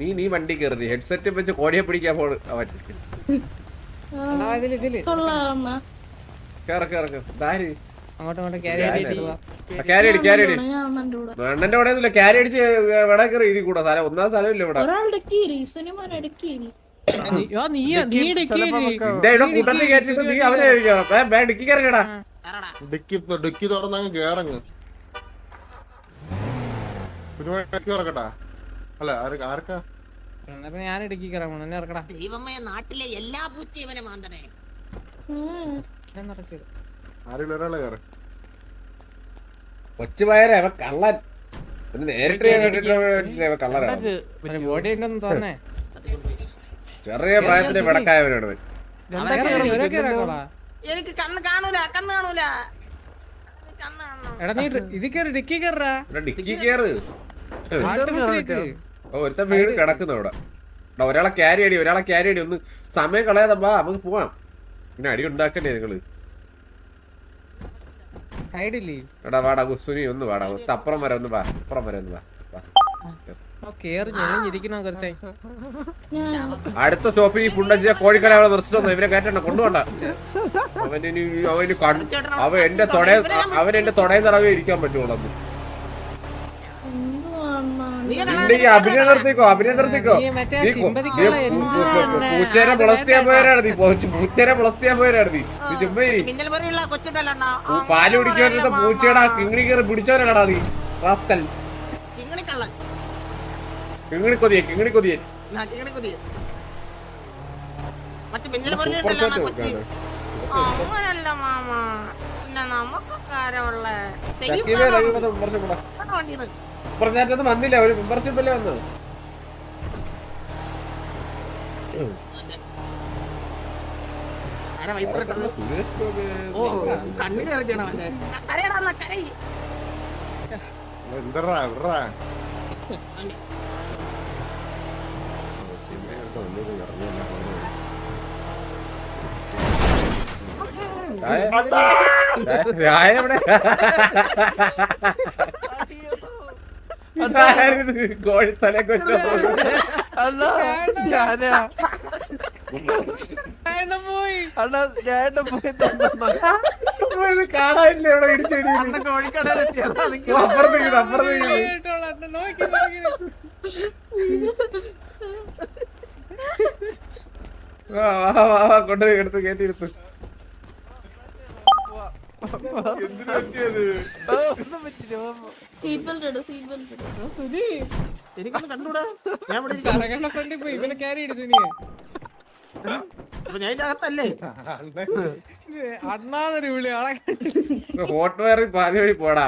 നീ നീ വണ്ടി കയറി ഹെഡ്സെറ്റ് വെച്ച് കോടിയെ പിടിക്കാൻ പോണ്. അണ്ണന്റെ അവിടെ ഒന്നുമില്ല. ക്യാരി അടിച്ച് ഇവിടെ കയറി ഇരി കൂടാ. സ്ഥലം ഒന്നാം നമുക്ക് എന്റെ ഇവിടെ കൂട്ടത്തിൽ കയറ്റിട്ട് നീ അവനെ ഡിക്കി കയറിക്കടാ ഡിക്കി ഡിക്കി തുറന്നങ്ങ് കേറങ്ങ്. ഒരു മണിക്ക് തുറക്കട്ടാ അല്ല ആർക്കാ? എന്നാ പിന്നെ ഞാൻ എന്നെ ഇറക്കടാ. ദൈവമേ നാട്ടിലെ എല്ലാ ഇവനെ മാന്തണേ. എന്നെ ഇറക്കരുത്. ആരെങ്കിലും ഒരാളെ കയറി. കൊച്ചു പയരെ അവൻ കള്ളൻ. ഒന്ന് നേരിട്ട് ഞാൻ കണ്ടിട്ടില്ല മനസ്സിലായി അവൻ കള്ളനാണ്. പിന്നെ ബോഡി ഉണ്ടെന്ന് തോന്നേ ചെറിയ പ്രായത്തിന്റെ വിടക്കായവനാണ് എനിക്ക് കണ്ണ് കാണൂല കണ്ണ് കാണൂല. എടാ നീ ഇത് കേറി ഡിക്കി കേറാ ഡിക്കി കയറ്. ഒരുത്തൻ വീട് കിടക്കുന്നു ഇവിടെ. എടാ, ഒരാളെ ക്യാരി അടി ഒരാളെ ക്യാരി അടി ഒന്ന് സമയം കളയാതെ ബാ നമുക്ക് പോവാം. പിന്നെ അടി ഉണ്ടാക്കണ്ടേ നിങ്ങൾ? ഹൈഡില്ലേ എടാ വാടാ സുനി ഒന്ന് വാടാ ഒത്ത അപ്പുറം വരെ ഒന്ന് വാ അപ്പുറം വരെ ഒന്ന് വാ വാ. ഓ കേറി ഞെളിഞ്ഞിരിക്കണോ കരുത്തെ ഞാൻ അടുത്ത സ്റ്റോപ്പിൽ ഈ പുണ്ടഞ്ചിയ കോഴിക്കട അവിടെ നിർത്തിട്ടൊന്നും ഇവരെ കയറ്റണ്ട കൊണ്ടുപോണ്ട. അവന് ഇനി അവന് അവൻ എന്റെ തൊടയിൽ അവൻ എന്റെ തൊടയിൽ നിറവേ ഇരിക്കാൻ പറ്റുള്ളൂ നിന്റെ ഈ അഭിനയം നിർത്തിക്കോ അഭിനയം നിർത്തിക്കോ. പൂച്ചേനെ പുളസ്തിയാൻ പോയവരാണ് നീ. പൂച്ച- പൂച്ചേനെ പുളസ്തിയാൻ പോയവരാണ് നീ. നീ ചുമ്മാ മിന്നൽ പോലെയുള്ള കൊച്ചുണ്ടല്ലോ പൂ- പാൽ കുടിക്കാനുള്ള പൂച്ചയുടെ കിങ്ങിണി കയറി പിടിച്ചവനാടാ നീ. റാസ്കൽ കിങ്ങണി കൊതിയെ കിങ്ങിണി കൊതിയെ നമുക്കൊക്കെ ആരമുള്ള ചക്കീനെ ഒന്നും വന്നില്ല ഒരു മെമ്പർഷിപ്പ് അല്ലേ വന്നത് കണ്ണിന് കളിക്കണം കരയടാ കരയി എന്തറാ എവിടാ കോഴിത്തല കൊച്ചു അണ്ണാ ഞാനാ. ചേട്ടൻ പോയി. അണ്ണാ ഞാൻ പോയി തന്നാ. കാണാനില്ല ഇവിടെ ഇടിച്ചടിയിൽ കോഴിക്കടയിലെത്തിയതാ അപ്പുറത്തേക്ക് അപ്പുറത്തേക്ക് കൊണ്ടുപോയി എടുത്ത് കയറ്റി എടുത്ത് എന്തിനു പറ്റിയത്? സുനി എനിക്കൊന്ന് കണ്ടൂടാ ഞാൻ ഇവിടെ ഇരിക്കുന്നു. തലകണ്ണ ഫ്രണ്ടിൽ പോയി ഇവനെ ക്യാരി അടിച്ചു നീ അപ്പൊ ഞാൻ ഇതിന്റെ അകത്തല്ലേ? അണ്ണാന്നൊരു വിളി ആളെ ഹോട്ട് വയറിൽ പാതി വഴി പോടാ.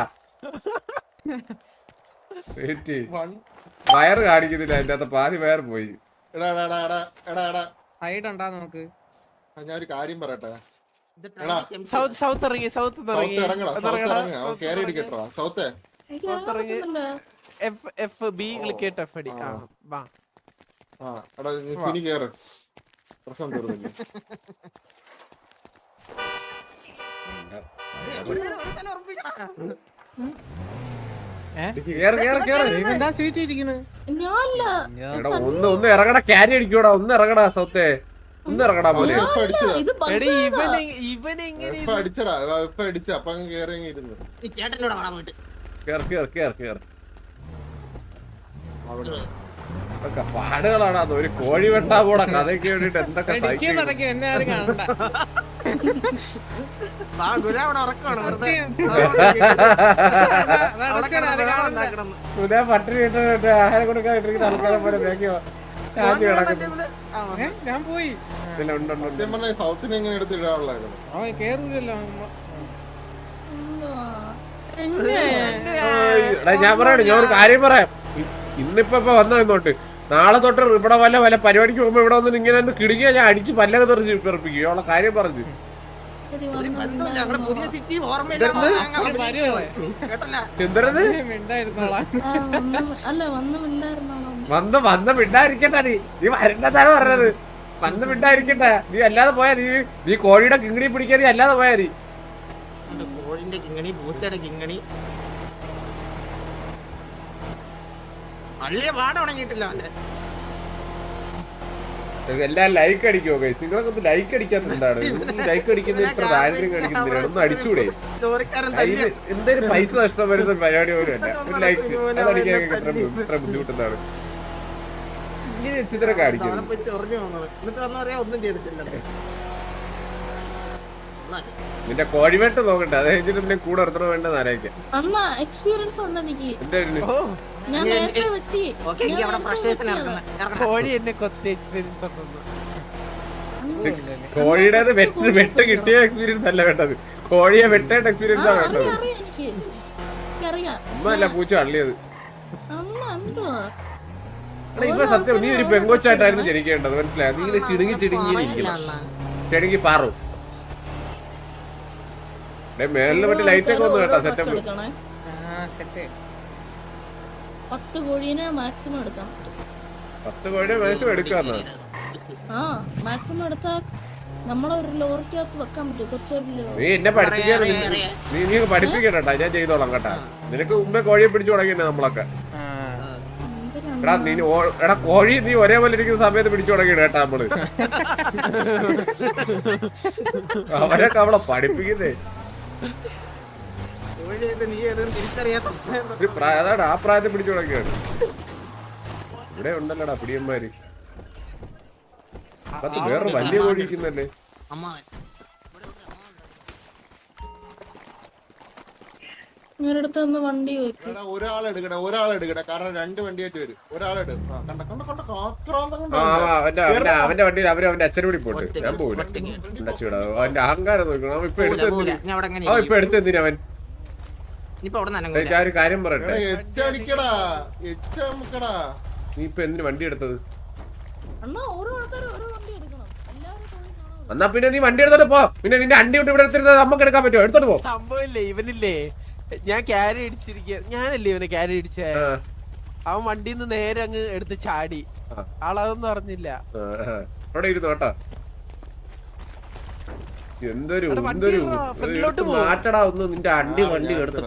വെയിറ്റ് വയറ് കാണിക്കുന്നില്ല അതിന്റെ അകത്ത് പാതി വയർ പോയി. എടാ എടാ എടാ എടാ എടാ എടാ. ഹൈഡ് ഉണ്ടാ നമുക്ക്? ഞാൻ ഒരു കാര്യം പറയട്ടെ? ഇത് സൗത്ത് സൗത്ത് ഇറങ്ങി സൗത്ത് സൗത്ത് ഇറങ്ങടാ സൗത്ത് ഇറങ്ങടാ ഇറങ്ങ. അവൻ south F F B click ചെയ്തിട്ട് എഫ് അടി. ആ വാ. ആ എടാ കേറ്. പ്രശ്നം തീർന്നില്ല. ഒന്ന് ഒന്ന് ഇറങ്ങടാ ക്യാരി അടിക്കൂടാ ഒന്ന് ഇറങ്ങടാ സൗത്തേ. ഒന്ന് ഇറങ്ങടാ പോലെ. ഇവൻ ഇവൻ എങ്ങനെ അടിച്ചടാ ഇപ്പൊ അടിച്ച അപ്പൊ അങ്ങ് കേറി ഇരുന്നു ചേട്ടനോട് പോയിട്ട്. കേറ് കേറ് കേറ് കേറ്. ഇതൊക്കെ പാടുകളാണ്. അത് ഒരു കോഴി വെട്ടാ പോടാ കഥയ്ക്ക് വേണ്ടിട്ട് എന്തൊക്കെ. സുധാ പട്ടിണി ഇട്ടിട്ട് ആഹാരം കൊടുക്കാൻ ഇട്ടിരിക്കുന്ന ആൾക്കാരെ പോലെ ബാക്കിയോ ചാച്ചി കിടക്കുന്നു. ആ, ഞാൻ പോയി. സൗത്തിന് എങ്ങനെ എടുത്തിടാനുള്ളായിരുന്നു അവൻ കേറൂലല്ലോ? എടാ ഞാൻ പറയണ ഞാൻ ഒരു കാര്യം പറയാം. ഇന്നിപ്പോ ഇപ്പൊ വന്ന ഇന്നോട്ട് നാളെ തൊട്ട് ഇവിടെ വല്ല വല്ല പരിപാടിക്ക് പോകുമ്പോ ഇവിടെ വന്ന് ഇങ്ങനെ ഒന്ന് കിടുങ്ങിയ ഞാൻ അടിച്ച് പല്ലൊക്കെ തെറിച്ച് പിറപ്പിക്കും അവളെ കാര്യം പറഞ്ഞു. എന്തരത് വന്ന് വന്ന്. മിണ്ടായിരിക്കട്ടെ നീ. നീ വരണ്ടതാണ് പറഞ്ഞത്. വന്ന് മിണ്ടായിരിക്കട്ടെ. നീ അല്ലാതെ പോയാ നീ നീ കോഴിയുടെ കിങ്ങിണി പിടിക്കാൻ നീ അല്ലാതെ പോയാ നീ. കോഴിന്റെ കിങ്ങണി പൂച്ചയുടെ കിങ്ങണി. പള്ളിയെ പാട ഉണങ്ങിയിട്ടില്ല അവന്റെ. എല്ലാം ലൈക്ക് അടിക്കുമോ guys? നിങ്ങളൊക്കെ ഒന്ന് ലൈക്ക് അടിക്കാത്ത എന്താണ്? ലൈക്ക് അടിക്കുന്ന ഇത്ര ദാരിദ്ര്യം കാണിക്കുന്നില്ല. ഒന്ന് അടിച്ചൂടെ? എന്തേലും പൈസ നഷ്ടം വരുന്ന പരിപാടി പോലും അല്ല. ലൈക്ക് അതടിക്കാൻ ഇത്ര ഇത്ര ബുദ്ധിമുട്ടെന്താണ്? ഇങ്ങനെ ചിത്രം കാണിക്കുന്നത് ഒന്നും ചെയ്തിട്ടില്ല. നിന്റെ കോഴിവേട്ട് നോക്കട്ടെ അത് കഴിഞ്ഞിട്ട് നിന്നെ കൂടെ ഒരുത്തരം വേണ്ടെന്ന് ആലോചിക്കാം. അമ്മ എക്സ്പീരിയൻസ് ഉണ്ട് എനിക്ക്. എന്തായിരുന്നു ഞാൻ നേരത്തെ വെട്ടി. ഓക്കെ എനിക്ക് അവിടെ ഫ്രസ്ട്രേഷൻ ഇറങ്ങുന്നത് കോഴി എന്നെ കൊത്തി എക്സ്പീരിയൻസ് ഉണ്ടെന്ന് കോഴിയുടേത് വെട്ട് വെട്ട് കിട്ടിയ എക്സ്പീരിയൻസ് അല്ല വേണ്ടത്. കോഴിയെ വെട്ടേണ്ട എക്സ്പീരിയൻസ് ആണ് വേണ്ടത്. അമ്മ അല്ല പൂച്ച അള്ളിയത്. ഇപ്പൊ സത്യം നീ ഒരു പെങ്കോച്ചായിട്ടായിരുന്നു ജനിക്കേണ്ടത്. മനസ്സിലായി? നീ ഇങ്ങനെ ചിടുങ്ങി ചിടുങ്ങി ഇരിക്കണം. ചെടുങ്ങി പാറു. ഡേ മേളിൽ മറ്റേ ലൈറ്റ് ഒക്കെ വന്നു കേട്ടോ സെറ്റപ്പ്. പത്ത് കോഴീനെ മാക്സിമം എടുക്കാം. പത്ത് കോഴിയെ മാക്സിമം എടുക്കാന്ന്. ആ മാക്സിമം എടുത്താ നമ്മളെ ഒരു ലോറിക്കകത്ത് വെക്കാൻ പറ്റും കൊച്ചൊരു നീ എന്നെ പഠിപ്പിക്കാൻ നീ നീ പഠിപ്പിക്കട്ടോ ഞാൻ ചെയ്തോളാം കേട്ടാ. നിനക്ക് മുമ്പേ കോഴിയെ പിടിച്ചു തുടങ്ങിയിട്ടുണ്ട് നമ്മളൊക്കെ? എടാ നീ എടാ കോഴി നീ ഒരേപോലെ ഇരിക്കുന്ന സമയത്ത് പിടിച്ചു തുടങ്ങി കേട്ടാ നമ്മൾ? അവരൊക്കെ അവളെ പഠിപ്പിക്കുന്നേ. ഒരു പ്രായ- അതാണ് ആ പ്രായത്തെ പിടിച്ചു തുടങ്ങിയാണ് ഇവിടെ ഉണ്ടല്ലടാ പിടിയന്മാര്. വേറെ വലിയ കോഴി അമ്മാവൻ ഒന്ന് വണ്ടി ഒരാൾ എടുക്കണേ ഒരാൾ എടുക്കണേ കാരണം രണ്ട് വണ്ടിയായിട്ട് വരും. ഒരാളെടു ആ, കണ്ട കണ്ട കണ്ട ആക്രാന്തം കണ്ടോ? ആ, അവന്റെ വണ്ടിയിൽ അവർ അവന്റെ അച്ഛനും കൂടി പോട്ട് ഞാൻ അച്ഛനോട് അവന്റെ അഹങ്കാരം നോക്കണം അവൻ ഇപ്പൊ എടുത്ത് അവൻ ഇപ്പൊ എടുത്ത് എന്തിനാ അവൻ? ഞാൻ ഒരു കാര്യം പറയട്ടെ? നീ ഇപ്പൊ എന്തിനു വണ്ടി എടുത്തത്? അണ്ണാ ഓരോ ഓരോ വണ്ടി എടുക്കണം. എല്ലാവരും കോഴി കാണാൻ എന്നാ പിന്നെ നീ വണ്ടി എടുത്തോട്ട് പോ. പിന്നെ നിന്റെ അണ്ടി വിട്ട് ഇവിടെ എടുത്തിരുന്നത് നമുക്ക് എടുക്കാൻ പറ്റുമോ? എടുത്തോട്ട് പോ. സംഭവമില്ലേ? ഇവനില്ലേ? ഞാൻ ക്യാരി അടിച്ചിരിക്കുക ഞാനല്ലേ ഇവനെ ക്യാരി അടിച്ച അവൻ വണ്ടിയിൽ നിന്ന് നേരെ അങ്ങ് എടുത്ത് ചാടി. ആളതൊന്നും അറിഞ്ഞില്ല. അവിടെ എന്തൊരു എന്തൊരു. മാറ്റടാ ഒന്ന് നിന്റെ അണ്ടി വണ്ടി എടുത്ത്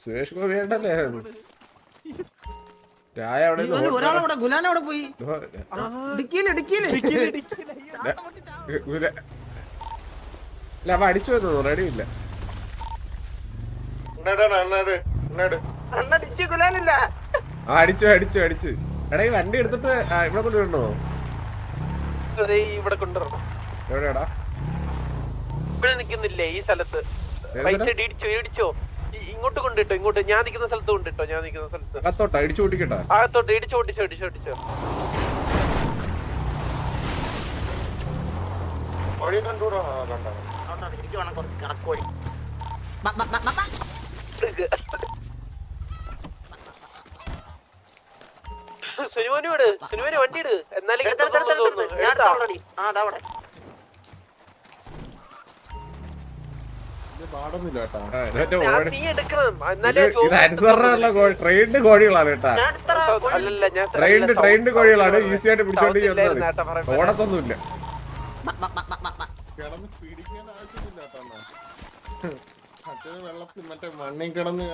സുരേഷ് ഗോപി വേണ്ടല്ലേ ഒരാളവിടെ ഗുലാൻ അവിടെ പോയി. ഇടുക്കിയിൽ ഇടുക്കിയിൽ അവ അടിച്ചു വരുന്നു റെഡി ഇല്ല. അണ്ണ ഡിക്കി ഗുലാനില്ല. ആ അടിച്ചു അടിച്ചു അടിച്ചു. എടാ ഈ വണ്ടി എടുത്തിട്ട് ഇവിടെ കൊണ്ടുവരണോ? ദേ ഇവിടെ കൊണ്ടുവരണം. എവിടെയാടാ? ഇവിടെ നിക്കുന്നില്ലേ ഈ സ്ഥലത്ത്? ഇടിച്ചോ ഇടിച്ചോ ഇങ്ങോട്ട് കൊണ്ടിട്ടോ ഇങ്ങോട്ട്. ഞാൻ നിൽക്കുന്ന സ്ഥലത്ത് കൊണ്ടിട്ടോ ഞാൻ നിൽക്കുന്ന സ്ഥലത്ത്. അകത്തോട്ടാ ഇടിച്ചു ഓടിക്കട്ടെ അകത്തോട്ട് ഇടിച്ചു ഓടിച്ചോ ഇടിച്ചോ. ഇടിച്ചോ എനിക്ക് വേണം കുറച്ച് കണക്കോഴി ബ, ബ, ബ, ബ, ബ. സുനുമോന് വിട് സുനുമോന് വണ്ടി ഇട് എന്നാലേ ട്രെയിൻഡ് കോഴികളാണ് കേട്ടാ. അല്ലല്ല ഞാൻ ട്രെയിൻഡ് ട്രെയിൻഡ് കോഴികളാണ്. ഈസി ആയിട്ട് പിടിച്ചോണ്ട്. ഓടത്തൊന്നുമില്ല. കിടന്ന് വെള്ളത്തിൽ മറ്റേ മണ്ണിൽ കിടന്ന്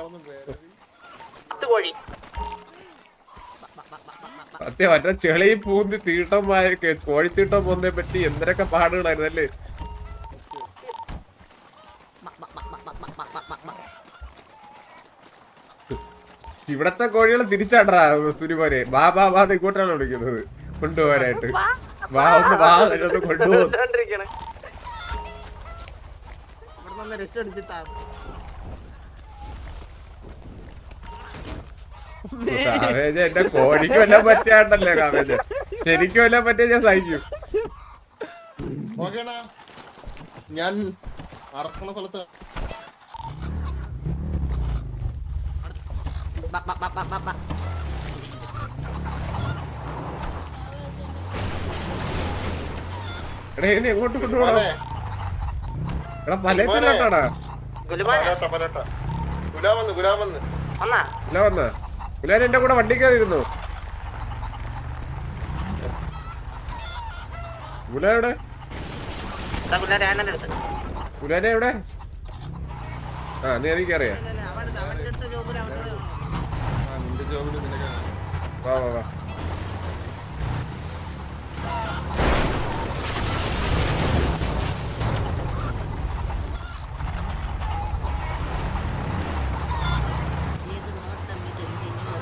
സത്യം മറ്റേ ചെളി പൂന്തി തീട്ടം കോഴിത്തീട്ടം പോന്നേ പറ്റി എന്തൊക്കെ പാടുകളായിരുന്നു അല്ലേ ഇവിടത്തെ കോഴികളെ തിരിച്ചാടാ സുനിമോനെ വാ വാ വാ ഇങ്ങോട്ടാണ് വിളിക്കുന്നത്. കൊണ്ടുപോകാനായിട്ട്. വാ ഒന്ന് വാ ഒന്ന് കൊണ്ടുപോകും കാവേജ് എന്റെ കോഴിക്ക് വല്ല പറ്റിയാണ്ടല്ലേ കാവേജ്? ശരിക്കും വല്ല പറ്റിയ ഞാൻ സഹിക്കും. ഞാൻ അറക്കണ സ്ഥലത്ത് ബ, ബ, ബ, ബ, ബ, ബ. എടാ ഇനി എങ്ങോട്ട് കൊണ്ടുപോകണം എടാ പലയിട്ടാടാ ഗുലുമാന ഗുലാമെന്ന് ഗുലാമെന്ന് വന്നാ ഇല്ല വന്ന. പുലാൻ എന്റെ കൂടെ വണ്ടി കയറിയിരുന്നു. പുല എവിടെ? ഗുലാൻ എവിടെ? ആ നീ എനിക്കറിയാം ഇല്ല, അവന്റെ അവന്റെ അടുത്ത ജോബിൽ അവന്റെ va, va. നിനക്ക് വാ വാ വാ.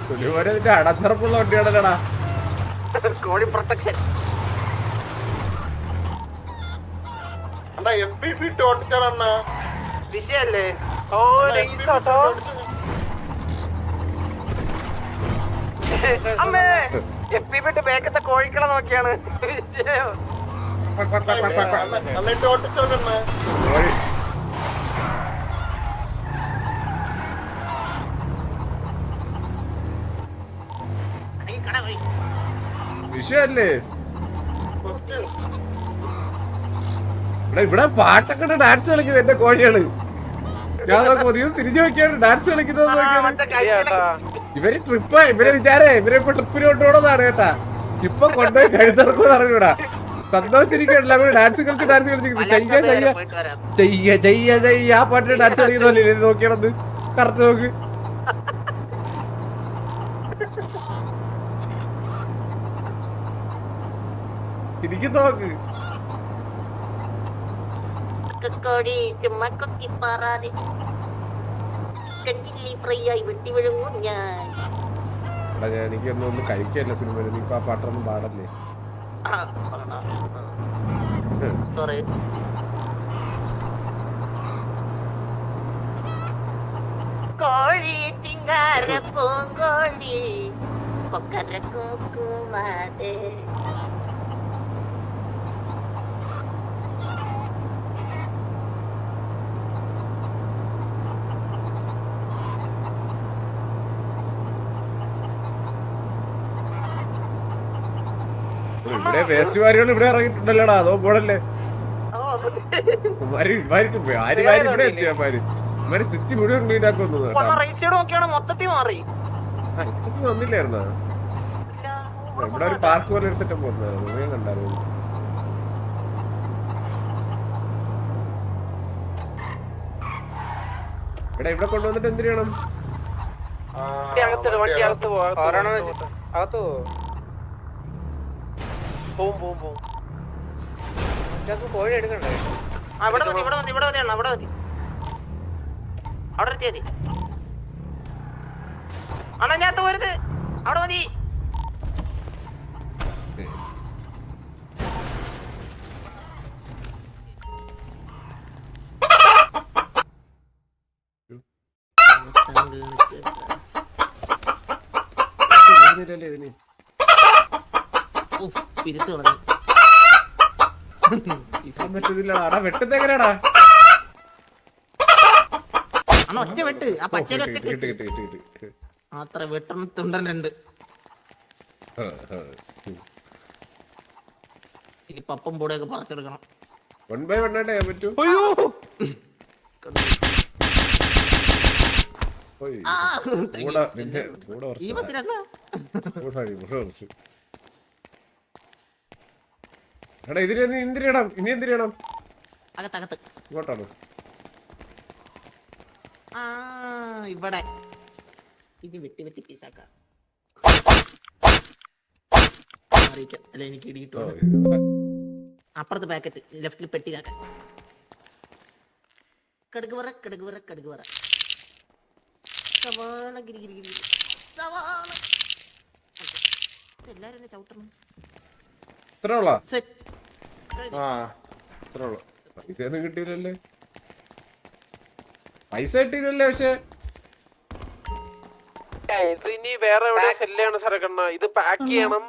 സുലുമോനെ വണ്ടിയാണല്ലോടാ. കോഴി പ്രൊട്ടക്ഷൻ എം പി ഫിറ്റ് വിഷയല്ലേ? ഓ നൈസ് ഓട്ടോ അമ്മേ എപ്പി വിട്ട് ബേക്കത്തെ കോഴിക്കള നോക്കിയാണ്. വിഷയല്ലേ ഇവിടെ ഇവിടെ പാട്ടൊക്കെ ഡാൻസ് കളിക്കുന്നത് എന്റെ കോഴിയാണ് ഞാൻ നോക്കുമ്പോ നീ തിരിഞ്ഞു നോക്കിയാണ് ഡാൻസ് കളിക്കുന്നത് നോക്കിയാണ്. ഇവർ ട്രിപ്പ് ഇവരെ വിചാരേ ഇവരെ ഇപ്പൊ ട്രിപ്പിന് കൊണ്ടുപോകണതാണ് കേട്ടാ. ഇപ്പൊ കൊണ്ടുപോയി കഴുത്തിറക്കും അറിഞ്ഞൂടാ സന്തോഷിരിക്കണില്ല അവർ ഡാൻസ് കളിച്ച് ഡാൻസ് കളിച്ചിരിക്കുന്നു ചെയ്യ ചെയ്യ. ചെയ്യ ചെയ്യ ചെയ്യ. ആ പാട്ടിന് ഡാൻസ് കളിക്കുന്നല്ലേ നോക്കിയാണത് കറക്റ്റ് നോക്ക്. ഇരിക്കുന്ന നോക്ക്. കൊക്കോടി ചുമ്മാ കൊക്കി പാറാതെ. കണ്ടില്ലേ ഫ്രൈ ആയി വെട്ടി വിഴുങ്ങും ഞാൻ എനിക്കൊന്നും ഒന്നും കഴിക്കല്ല സിനിമ നീ ഇപ്പൊ ആ പാട്ടൊന്നും പാടല്ലേ? സോറി കോഴി ചിങ്കാര പൂങ്കോഴി കൊക്കര കൂക്കുമാതെ വേസ്റ്റ് വാരികൾ ഇവിടെ ഇറങ്ങിയിട്ടുണ്ടല്ലോടാ? അതോ പോടല്ലേ ഇവിടെ ഇവർ സിറ്റി മുഴുവൻ ക്ലീൻ ആക്കുന്നു വന്നില്ലായിരുന്നാ? ഇവിടെ ഒരു പാർക്ക് പോലെ ഒരു സെറ്റപ്പ് വന്നായിരുന്നു കണ്ടായിരുന്നു എടാ ഇവിടെ കൊണ്ടുവന്നിട്ട് എന്ത് ചെയ്യണം? വണ്ടി അകത്തിട് വണ്ടി അകത്ത് പോവാ അകത്ത് പോവും പോവും പോവും. കോഴി എടുക്കണ്ടേ? ആ, ഇവിടെ മതി ഇവിടെ മതി ഇവിടെ മതിയാണ് അവിടെ മതി. അവിടെ എത്തിയാ മതി. അണ ഞാൻ തോരുത്. അവിടെ മതി. ഇതിന് പിരുത്ത് കളഞ്ഞു ഇപ്പം അടാ വെട്ടുന്നത് ഒറ്റ വെട്ട്. ആ പച്ചരി ഒറ്റ അത്ര വെട്ടണം തുണ്ടനുണ്ട്. ഇനി പപ്പം പൂടെയൊക്കെ പറിച്ചെടുക്കണം. വൺ ബൈ വൺ ആയിട്ടേ പറ്റൂ. അയ്യോ. ആ, കൂടെ നിന്റെ കൂടെ കുറച്ച്. കൂടെ കുറച്ച്. എടാ ഇതിന് നീ എന്തിരിയണം ഇനി എന്തിരിയണം അകത്തകത്ത്. ഇങ്ങോട്ടാണ്. ആ ഇവിടെ. ഇത് വെട്ടി വെട്ടി പീസാക്കാം. അറിയിക്കാം അല്ല എനിക്ക് ഇടി ഓ, കിട്ടും ഇത് അപ്പുറത്ത് പാക്കറ്റ് ലെഫ്റ്റിൽ പെട്ടിയിലാക്കാൻ കടുക് വറ കടുക് വറ കടുക് വറ. സവാള ഗിരി ഗിരി ഗിരി. സവാള. എല്ലാരും ചവിട്ടണം. സെറ്റ് ആ ഇത്ര ഉള്ളു. പൈസ ഒന്നും കിട്ടിയില്ലല്ലേ? പൈസ കിട്ടിയില്ലല്ലേ പക്ഷെ? ഇത് ഇനി വേറെ എവിടെ സെല്ലാണ് സാറേ ഇത് പാക്ക് ചെയ്യണം.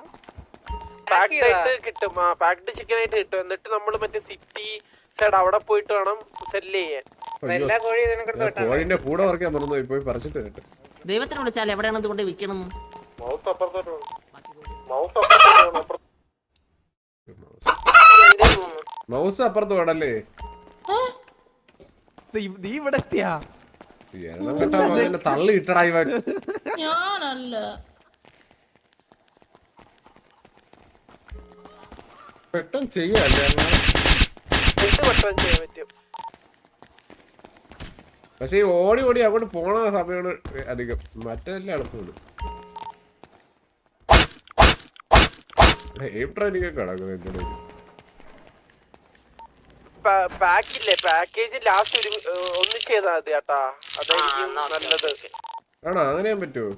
പാക്ഡ് ആയിട്ട് കിട്ടും. ആ പാക്ഡ് ചിക്കൻ ആയിട്ട് കിട്ടും. എന്നിട്ട് നമ്മൾ മറ്റേ സിറ്റി സൈഡ് അവിടെ പോയിട്ട് വേണം സെല്ല് ചെയ്യാൻ. കോഴിന്റെ കൂടെ പറിക്കാൻ മറന്നു പോയി പറിച്ചിട്ട് കേട്ട്. ദൈവത്തിനെ വിളിച്ചാൽ എവിടെയാണ് ഇതുകൊണ്ട് വിൽക്കണം മൗത്ത് അപ്പുറത്തോട്ട് മൗസ് മൗത്ത് അപ്പുറത്തോട്ട് മൗസ് അപ്പുറത്ത് വേണല്ലേ നീ ഇവിടെ എത്തിയാ? തള്ളി ഇട്ടടാ ഇവൻ. ഞാനല്ല. പെട്ടെന്ന് ചെയ്യല്ലേ പക്ഷെ ഈ ഓടി ഓടി അങ്ങോട്ട് പോണ സമയമാണ് അധികം. മറ്റെല്ലാം എളുപ്പമാണ്. എയിം ട്രെയിനിങ് കിടക്കുന്നത്? എന്തിനാ പാക്കില്ലേ? പാക്കേജ് ലാസ്റ്റ് ഒരു ഒന്നിച്ച് ചെയ്താൽ മതി ചേട്ടാ അതായിരിക്കും നല്ലത്. ആണോ? അങ്ങനെ ചെയ്യാൻ പറ്റുമോ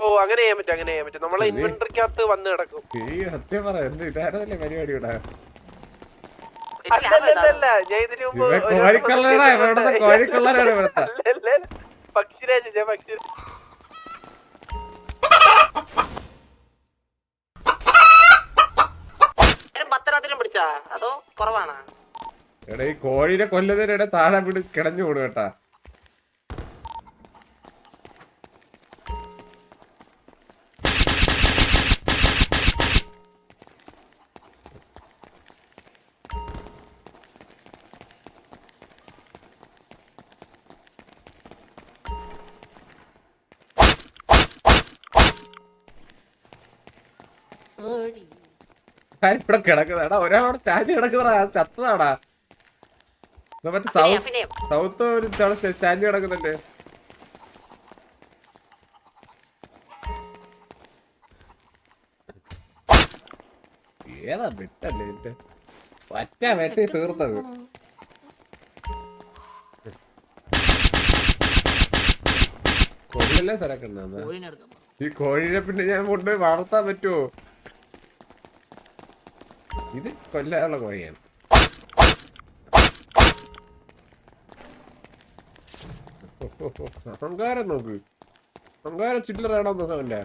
ഓ അങ്ങനെ ചെയ്യാൻ പറ്റും അങ്ങനെ ചെയ്യാൻ പറ്റും. നമ്മളെ ഇൻവെന്ററിക്കകത്ത് വന്ന് കിടക്കും. ഈ സത്യം പറ എന്ത് ഇതാരല്ലേ പരിപാടി ഇവിടെ? അല്ലല്ലല്ല ഞാൻ ഇതിനു മുമ്പ് പക്ഷിരാജ് ഞാൻ പക്ഷി പത്തനത്തിലും പിടിച്ചാ അതോ കുറവാണ്? എടാ ഈ കോഴിനെ കൊല്ലുന്നതിനിടെ താഴെ വീട് കിടഞ്ഞു പോണു കേട്ടാ. ഇവിടെ കിടക്കുന്നതാടാ ഒരാളവിടെ ചാഞ്ഞ് കിടക്കുന്നതാ ചത്തതാടാ. മറ്റേ സൗത്ത് സൗത്ത് ഒരു ചാഞ്ഞ് കിടക്കുന്നുണ്ട്. ഏതാ വെട്ടല്ലേ എന്റെ ഒറ്റ വെട്ടി തീർത്തത്. കോഴിയല്ലേ സരക്കണ്ണ. ഈ കോഴിനെ പിന്നെ ഞാൻ കൊണ്ടുപോയി വളർത്താൻ പറ്റുമോ ഇത് കൊല്ലാനുള്ള കോഴിയാണ്. അഹങ്കാരം നോക്ക്. അഹങ്കാരം ചില്ലറാണോ നോക്കാം അവന്റെ.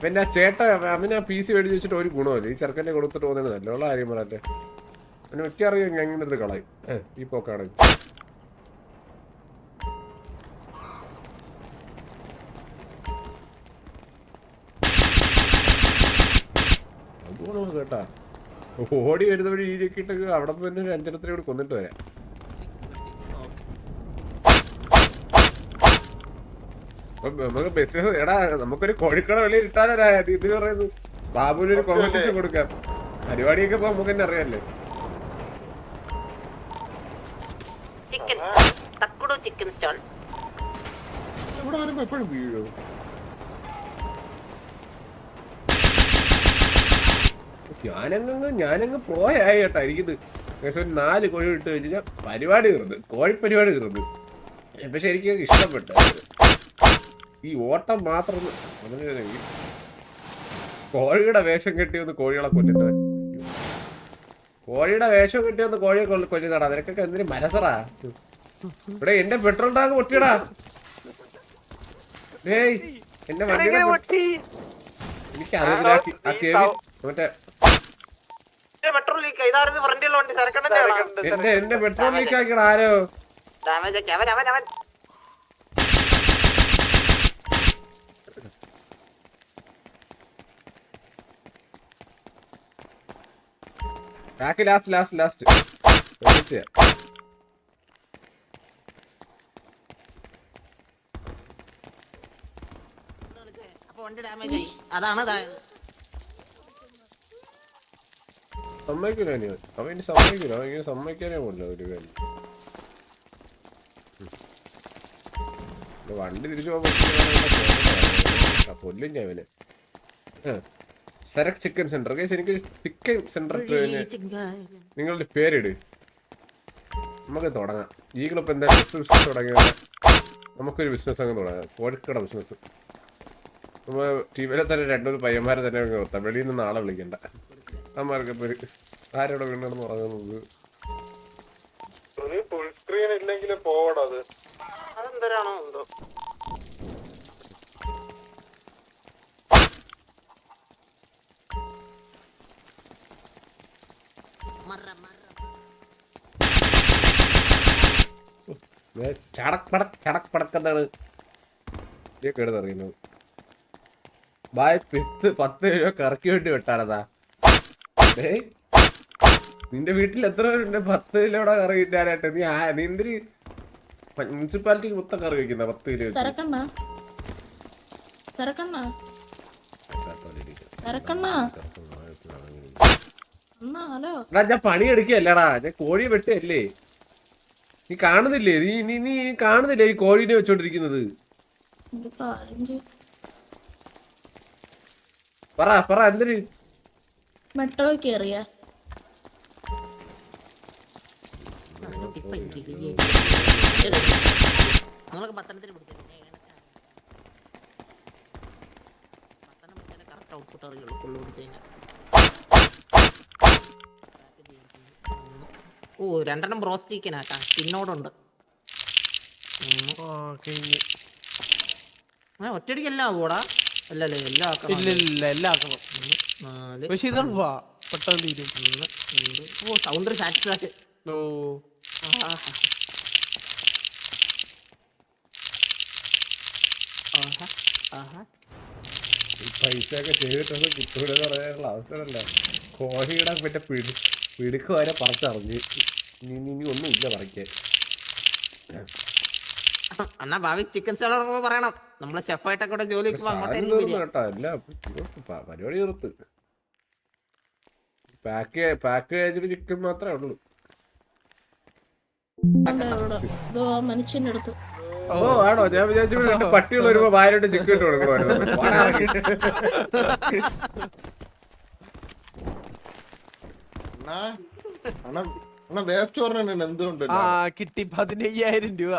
പിന്നെ ആ ചേട്ട അവന് ആ പി സി മേടിച്ച് വെച്ചിട്ട് ഒരു ഗുണമല്ല ഈ ചെറുക്കന്റെ കൊടുത്തിട്ട് പോകുന്നത് നല്ലോണം കാര്യം പറയട്ടെ. അവന് ഒക്കെ അറിയാം ഞാൻ ഇങ്ങനെ എടുത്ത് കളയും ഈ പോക്കാണെങ്കിൽ കേട്ടാ. ഓടി വരുന്ന വഴി ഈരിക്കിട്ട് അവിടെ നിന്ന് തന്നെ ഒരു അഞ്ചരത്തിനെ കൂടി കൊന്നിട്ട് വരാം. നമുക്ക് ബിസിനസ് എടാ നമുക്കൊരു കോഴിക്കട വെളിയിൽ ഇട്ടാലോ ഇത് പറയുന്നത്. ബാബുവിന് ഒരു കോമ്പറ്റീഷൻ കൊടുക്കാം. പരിപാടിയൊക്കെ ഇപ്പൊ നമുക്ക് തന്നെ അറിയാല്ലേ ചിക്കൻ തക്കുടു ചിക്കൻ സ്റ്റാൾ ഇവിടെ വരുമ്പോ എപ്പോഴും വീഴും? ഞാനങ്ങ് ഞാനങ്ങ് പോയായി കേട്ടാ എനിക്കിത്. ഏകദേശം ഒരു നാല് കോഴി ഇട്ട് കഴിഞ്ഞാൽ പരിപാടി തീർന്ന്. കോഴി പരിപാടി തീർന്ന്. പക്ഷെ എനിക്ക് ഇഷ്ടപ്പെട്ടു. ഈ ഓട്ടം മാത്രം കോഴിയുടെ വേഷം കെട്ടി ഒന്ന് കോഴികളെ കൊല്ലുന്നത്. കോഴിയുടെ വേഷം കെട്ടി ഒന്ന് കോഴിയെ കൊല്ല കൊല്ലുന്നടാ നിനക്കൊക്കെ എന്തിനു മനസ്സറാ? ഇവിടെ എന്റെ പെട്രോൾ ടാങ്ക് പൊട്ടിയടാ. ഏയ് എന്റെ വണ്ടിയുടെ പൊട്ടി. എനിക്ക് അറിയില്ല ആ കേവി മറ്റേ പെട്രോൾ ലീക്ക് ഇതായിരുന്നു ഫ്രണ്ടിലുള്ള വണ്ടി? എന്റെ പെട്രോൾ ലീക്ക് ആക്കിയടാ. ആരോ? ഡാമേജ് ഒക്കെ. അവൻ അവൻ അവൻ ബാക്ക് ലാസ്റ്റ് ലാസ്റ്റ് ലാസ്റ്റ് ഇതായത് സമ്മതിക്കൂല ഇനി. അവൻ. അവൻ ഇങ്ങനെ വണ്ടി തിരിച്ചു പോകാൻ പൊല്ലും ഞാൻ അവനെ സരക് ചിക്കൻ സെന്റർ. കേസ് എനിക്ക് ചിക്കൻ സെന്റർ നിങ്ങളുടെ പേരിട്. നമുക്ക് തുടങ്ങാം. ഈ ഈകളിപ്പോ എന്താ? ബിസിനസ് തുടങ്ങിയത്. നമുക്കൊരു ബിസിനസ് അങ്ങ് തുടങ്ങാം. കോഴിക്കട ബിസിനസ് നമ്മൾ ടീമിലെ തന്നെ രണ്ടു പയ്യന്മാരെ തന്നെ അങ്ങ് നിർത്താം. വെളിയിൽ നിന്ന് ആളെ വിളിക്കണ്ട. അമ്മമാർക്ക് ഇപ്പൊ ഒരു ആരോടെ വീണ്ടെന്ന് പറയുന്നത് ഫുൾ സ്ക്രീൻ ഇല്ലെങ്കിൽ പോവടാ അത്. അതെന്തരാണോ എന്തോ? ചടക് പടക് ചടക് ബായ് പിത്ത് പത്ത് രൂപ കറക്കി വേണ്ടി വെട്ടാനതാ. നിന്റെ വീട്ടിൽ എത്ര പേരുണ്ട്? പത്ത് കിലോടെ കറി കിട്ടാനായിട്ട് നീ ആ നീ എന്തിന് മുനിസിപ്പാലിറ്റിക്ക് മൊത്തം കറി വെക്കുന്ന പത്ത് കിലോ ചരക്കണ്ണ സരക്കണ്ണ. എടാ ഞാൻ പണി എടുക്കുകയല്ലടാ ഞാൻ കോഴിയെ വെട്ടല്ലേ നീ കാണുന്നില്ലേ? നീ നീ നീ കാണുന്നില്ലേ ഈ കോഴീനെ വെച്ചോണ്ടിരിക്കുന്നത്? പറ പറ എന്തിന്? മെട്രോ കേറിയ. ഔട്ട്പുട്ട് അറിയുള്ളൂ കൊള്ളു പിടിച്ചു കഴിഞ്ഞാൽ ഓ രണ്ടെണ്ണം ബ്രോസ്റ്റ് ചിക്കനാട്ടാ പിന്നോടുണ്ട് ഒറ്റടിക്കല്ല ആവൂടാ. അല്ലല്ലേ എല്ലാം ഇല്ല ഇല്ല എല്ലാം ആക്കണം നാല് പക്ഷെ ഇതാ പെട്ടെന്ന് തീരും. ഓ സൗണ്ട് സാറ്റിസ്ഫാക്ഷൻ ഓ. പൈസ ഒക്കെ ചെയ്തിട്ടൊന്നും കിട്ടൂലെന്ന് പറയാനുള്ള അവസരമല്ല. കോഴിയുടെ മറ്റേ പിടി പിടുക്ക് വരെ പറിച്ചറിഞ്ഞ്. ഇനി ഇനി- ഒന്നും ഇല്ല പറിക്കാൻ അണ്ണാ ഭാവി ചിക്കൻ പറയണം. നമ്മളെ ഷെഫായിട്ടൊക്കെ കൂടെ കേട്ടോ എല്ലാം പരിപാടി നിർത്ത് പാക്ക് പാക്ക് കഴിച്ചിട്ട് ചിക്കൻ മാത്രമേ ഉള്ളൂ. മനുഷ്യന്റെ അടുത്ത്. ഓ ആണോ? ഞാൻ വിചാരിച്ചു പട്ടികൾ വരുമ്പോ വായിലോട്ട് ചിക്കൻ ഇട്ട് കൊടുക്കണമായിരുന്നു വാടാ ഇറങ്ങി. അണ്ണാ അണ്ണാ അണ്ണാ വേസ്റ്റ് പറഞ്ഞ എന്തുകൊണ്ട് ആ കിട്ടി പതിനയ്യായിരം രൂപ.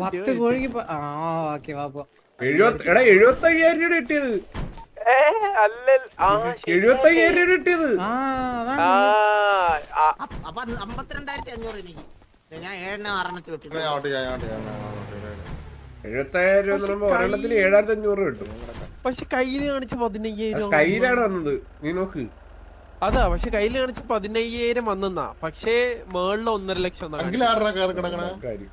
പത്ത് കോഴിക്ക് ആ ഓക്കെ വാപ്പോ എഴുപത്തി എടാ എഴുപത്തി അയ്യായിരം രൂപ കിട്ടിയത്. അല്ല ആ ശരി. എഴുപത്തി അയ്യായിരം രൂപ കിട്ടിയത്. ആ അതാണ്. ആ, ആ, അപ്പൊ അമ്പത്തിരണ്ടായിരത്തി അഞ്ഞൂറ് എനിക്ക്. ഞാൻ ഏഴെണ്ണം ആറെണ്ണത്തിൽ രൂപ പറയുമ്പോ ഒരെണ്ണത്തിന് ഏഴായിരത്തി അഞ്ഞൂറ് കിട്ടും. പക്ഷെ കയ്യിൽ കാണിച്ച പതിനയ്യായിരം കയ്യിലാണ് വന്നത്. നീ നോക്ക്. അതാ പക്ഷെ കയ്യിൽ കാണിച്ച പതിനയ്യായിരം വന്നെന്നാ. പക്ഷേ മേളിൽ ഒന്നര ലക്ഷം എന്നാ അങ്കിൾ ആരുടെ കയറി കിടക്കണേ? കാര്യം